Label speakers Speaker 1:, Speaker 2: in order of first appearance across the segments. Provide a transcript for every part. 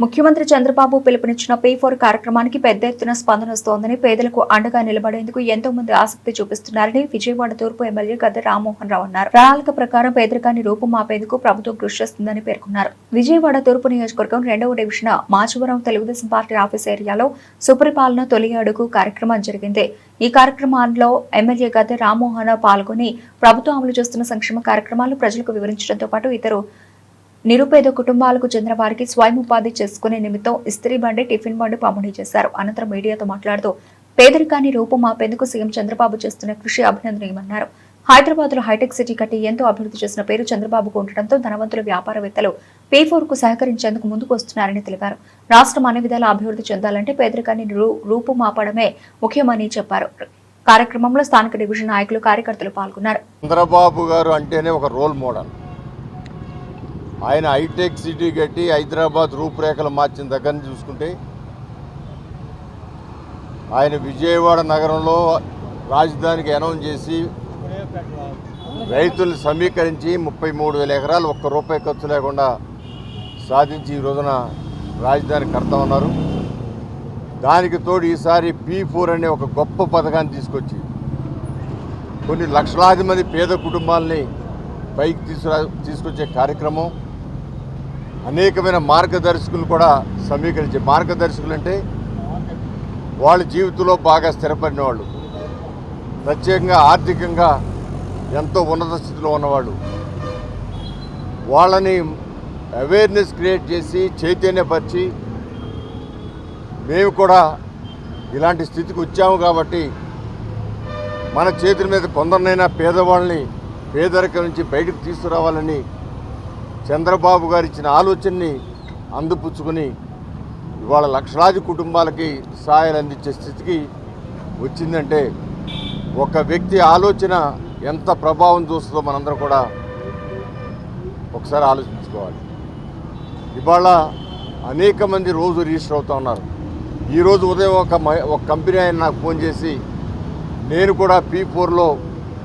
Speaker 1: ముఖ్యమంత్రి Chandrababu పిలుపునిచ్చిన pay four కార్యక్రమానికి పెద్ద ఎత్తున స్పందన వస్తోందని పేదలకు అండగా నిలబడేందుకు ఎంతో మంది ఆసక్తి చూపిస్తున్నారని విజయవాడ తూర్పు ఎమ్మెల్యే గద్దె రామ్మోహన్ రావు అన్నారు. ప్రణాళిక ప్రకారం పేదరికాన్ని రూపుమాపేందుకు ప్రభుత్వం కృషి చేస్తుందని పేర్కొన్నారు. విజయవాడ తూర్పు నియోజకవర్గం రెండవ division Machavaram Telugu Desam party office ఏరియాలో సుపరిపాలన తొలి అడుగు కార్యక్రమం జరిగింది. ఈ కార్యక్రమాల్లో ఎమ్మెల్యే గద్దె రామ్మోహన్ పాల్గొని ప్రభుత్వం అమలు చేస్తున్న సంక్షేమ కార్యక్రమాలు ప్రజలకు వివరించడంతో పాటు ఇతరు నిరుపేద కుటుంబాలకు చెందిన వారికి స్వయం ఉపాధి చేసుకునే నిమిత్తం ఇస్త్రీ బండి టిఫిన్ బండి పంపిణీ చేశారు. అనంతరం మీడియాతో మాట్లాడుతూ పేదరికాన్ని రూపుమాపేందుకు సీఎం చంద్రబాబు చేస్తున్న కృషి అభినందనీయమన్నారు. హైదరాబాద్లో హైటెక్ సిటీ కట్టి ఎంతో అభివృద్ధి చేసిన పేరు చంద్రబాబుకు ఉండటంతో ధనవంతుల వ్యాపారవేత్తలు పే ఫోర్కు సహకరించేందుకు ముందుకు వస్తున్నారని తెలిపారు. రాష్ట్రం అన్ని విధాల అభివృద్ధి చెందాలంటే పేదరికాన్ని రూ- రూపుమాపడమే ముఖ్యమని చెప్పారు. కార్యక్రమంలో స్థానిక డివిజన్ నాయకులు కార్యకర్తలు పాల్గొన్నారు.
Speaker 2: చంద్రబాబు గారు అంటేనే ఒక రోల్ మోడల్. ఆయన హైటెక్ సిటీ కట్టి హైదరాబాద్ రూపురేఖలు మార్చిన దగ్గర నుంచి చూసుకుంటే ఆయన విజయవాడ నగరంలో రాజధానికి అనౌన్స్ చేసి రైతులు సమీకరించి ముప్పై మూడు వేల ఎకరాలు ఒక్క రూపాయి ఖర్చు లేకుండా సాధించి ఈ రోజున రాజధాని కడతా ఉన్నారు. దానికి తోడు ఈసారి పీ ఫోర్ అనే ఒక గొప్ప పథకాన్ని తీసుకొచ్చి కొన్ని లక్షలాది మంది పేద కుటుంబాలని పైకి తీసుకురా తీసుకొచ్చే కార్యక్రమం అనేకమైన మార్గదర్శకులు కూడా సమీకరించే మార్గదర్శకులు అంటే వాళ్ళ జీవితంలో బాగా స్థిరపడిన వాళ్ళు ప్రత్యేకంగా ఆర్థికంగా ఎంతో ఉన్నత స్థితిలో ఉన్నవాళ్ళు. వాళ్ళని అవేర్నెస్ క్రియేట్ చేసి చైతన్యపరిచి మేము కూడా ఇలాంటి స్థితికి వచ్చాము కాబట్టి మన చేతుల మీద కొందరినైనా పేదవాళ్ళని పేదరికం నుంచి బయటకు తీసుకురావాలని చంద్రబాబు గారు ఇచ్చిన ఆలోచనని అందిపుచ్చుకొని ఇవాళ లక్షలాది కుటుంబాలకి సహాయాలు అందించే స్థితికి వచ్చిందంటే ఒక వ్యక్తి ఆలోచన ఎంత ప్రభావం చూస్తుందో మనందరం కూడా ఒకసారి ఆలోచించుకోవాలి. ఇవాళ అనేక మంది రోజు రిజిస్టర్ అవుతూ ఉన్నారు. ఈరోజు ఉదయం ఒక ఒక కంపెనీ ఆయన నాకు ఫోన్ చేసి నేను కూడా పీ ఫోర్లో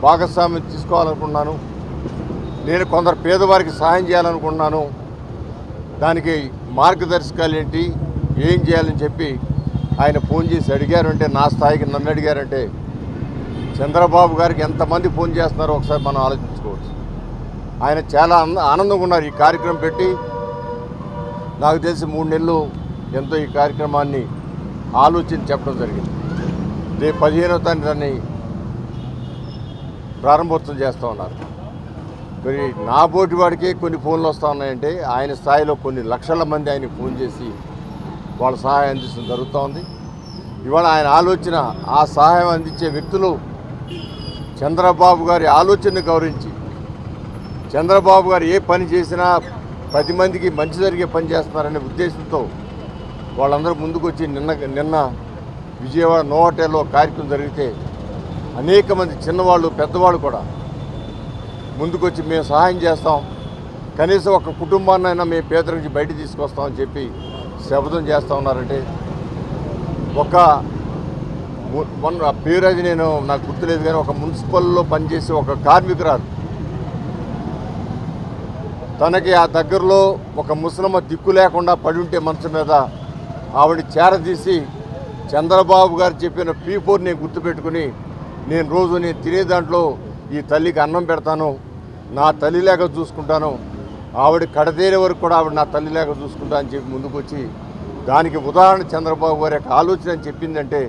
Speaker 2: భాగస్వామ్యం తీసుకోవాలనుకున్నాను నేను కొందరు పేదవారికి సహాయం చేయాలనుకున్నాను దానికి మార్గదర్శకాలు ఏంటి ఏం చేయాలని చెప్పి ఆయన ఫోన్ చేసి అడిగారంటే నా స్థాయికి నన్ను అడిగారంటే చంద్రబాబు గారికి ఎంతమంది ఫోన్ చేస్తున్నారో ఒకసారి మనం ఆలోచించుకోవచ్చు. ఆయన చాలా ఆనందంగా ఉన్నారు ఈ కార్యక్రమం పెట్టి. నాకు తెలిసి మూడు నెలలు ఎంతో ఈ కార్యక్రమాన్ని ఆలోచించి చెప్పడం జరిగింది. రేపు పదిహేనవ తారీఖు దాన్ని ప్రారంభోత్సవం చేస్తూ ఉన్నారు. మరి నా బోటి వాడికి కొన్ని ఫోన్లు వస్తూ ఉన్నాయంటే ఆయన స్థాయిలో కొన్ని లక్షల మంది ఆయన ఫోన్ చేసి వాళ్ళ సహాయం అందించడం జరుగుతూ ఉంది ఇవాళ ఆయన ఆలోచన ఆ సహాయం అందించే వ్యక్తులు చంద్రబాబు గారి ఆలోచనను గౌరవించి చంద్రబాబు గారు ఏ పని చేసినా పది మందికి మంచి జరిగే పని చేస్తున్నారనే ఉద్దేశంతో వాళ్ళందరూ ముందుకు వచ్చి నిన్న నిన్న విజయవాడ నో కార్యక్రమం జరిగితే అనేక మంది చిన్నవాళ్ళు పెద్దవాళ్ళు కూడా ముందుకొచ్చి మేము సహాయం చేస్తాం. కనీసం ఒక కుటుంబాన్నైనా మేము పేదల నుంచి బయట తీసుకొస్తామని చెప్పి శపథం చేస్తూ ఉన్నారంటే ఒక మొన్న పేరు అది నేను నాకు గుర్తులేదు కానీ ఒక మున్సిపల్లో పనిచేసే ఒక కార్మికురాలు. తనకి ఆ దగ్గరలో ఒక ముసలమ్మ దిక్కు లేకుండా పడి ఉంటే మనసు మీద ఆవిడ చేరదీసి చంద్రబాబు గారు చెప్పిన పీ ఫోర్ నేను గుర్తుపెట్టుకుని నేను రోజు నేను తినే దాంట్లో ఈ తల్లికి అన్నం పెడతాను నా తల్లి లేక చూసుకుంటాను ఆవిడ కడతీరే వరకు కూడా ఆవిడ నా తల్లి లేక చూసుకుంటా అని చెప్పి ముందుకొచ్చి దానికి ఉదాహరణ చంద్రబాబు గారి యొక్క ఆలోచన అని చెప్పిందంటే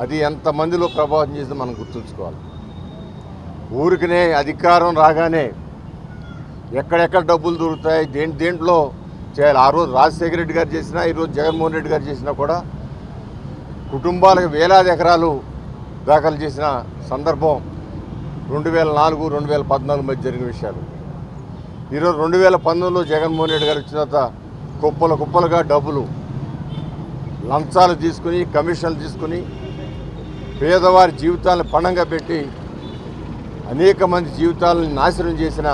Speaker 2: అది ఎంతమందిలో ప్రభావం చేసి మనం గుర్తుంచుకోవాలి. ఊరికనే అధికారం రాగానే ఎక్కడెక్కడ డబ్బులు దొరుకుతాయి దేంట్ దేంట్లో చేయాలి ఆ రోజు రాజశేఖర రెడ్డి గారు చేసినా ఈరోజు జగన్మోహన్ రెడ్డి గారు చేసినా కూడా కుటుంబాలకు వేలాది ఎకరాలు దాఖలు చేసిన సందర్భం రెండు వేల నాలుగు రెండు వేల పద్నాలుగు మధ్య జరిగిన విషయాలు. ఈరోజు రెండు వేల పంతొమ్మిదిలో జగన్మోహన్ రెడ్డి గారు వచ్చిన తర్వాత కుప్పలు కుప్పలుగా డబ్బులు లంచాలు తీసుకుని కమిషన్లు తీసుకుని పేదవారి జీవితాలను పణంగా పెట్టి అనేక మంది జీవితాలను నాశనం చేసిన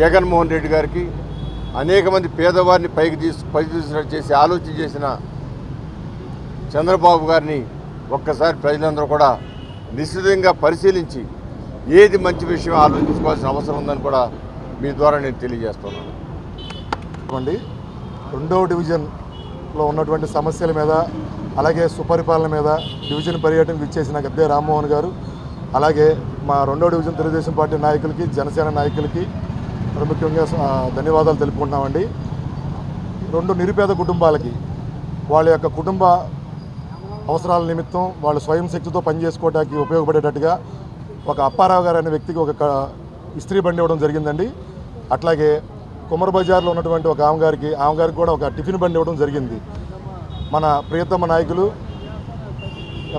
Speaker 2: జగన్మోహన్ రెడ్డి గారికి అనేక మంది పేదవారిని పైకి తీసు పైకి తీసుకున్నట్టు చేసి ఆలోచన చేసిన చంద్రబాబు గారిని ఒక్కసారి ప్రజలందరూ కూడా నిశ్చితంగా పరిశీలించి ఏది మంచి విషయం ఆలోచించుకోవాల్సిన అవసరం ఉందని కూడా మీ ద్వారా నేను తెలియజేస్తున్నాను.
Speaker 3: అండి రెండవ డివిజన్లో ఉన్నటువంటి సమస్యల మీద అలాగే సుపరిపాలన మీద డివిజన్ పర్యటనకు ఇచ్చేసిన గద్దే రామ్మోహన్ గారు అలాగే మా రెండో డివిజన్ తెలుగుదేశం పార్టీ నాయకులకి జనసేన నాయకులకి ప్రముఖంగా ధన్యవాదాలు తెలుపుకుంటున్నామండి. రెండు నిరుపేద కుటుంబాలకి వాళ్ళ యొక్క కుటుంబ అవసరాల నిమిత్తం వాళ్ళు స్వయం శక్తితో పనిచేసుకోవడానికి ఉపయోగపడేటట్టుగా ఒక అప్పారావు గారు అనే వ్యక్తికి ఒక ఇస్త్రీ బండి ఇవ్వడం జరిగిందండి. అట్లాగే కుమర్ బజార్లో ఉన్నటువంటి ఒక ఆమెగారికి ఆమెగారికి కూడా ఒక టిఫిన్ బండి ఇవ్వడం జరిగింది. మన ప్రియతమ నాయకులు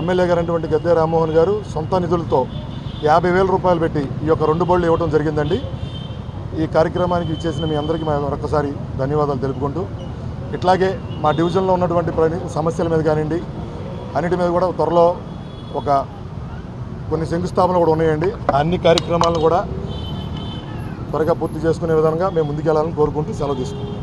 Speaker 3: ఎమ్మెల్యే గారు అటువంటి గద్దె రామ్మోహన్ గారు సొంత నిధులతో యాభై వేల రూపాయలు పెట్టి ఈ యొక్క రెండు బళ్ళు ఇవ్వడం జరిగిందండి. ఈ కార్యక్రమానికి ఇచ్చేసిన మీ అందరికీ మేము మరొకసారి ధన్యవాదాలు తెలుపుకుంటూ ఇట్లాగే మా డివిజన్లో ఉన్నటువంటి సమస్యల మీద కానివ్వండి అన్నిటి మీద కూడా త్వరలో ఒక కొన్ని శంకుస్థాపనలు కూడా ఉన్నాయండి. అన్ని కార్యక్రమాలను కూడా త్వరగా పూర్తి చేసుకునే విధంగా మేము ముందుకెళ్ళాలని కోరుకుంటూ సెలవు తీసుకుంటాం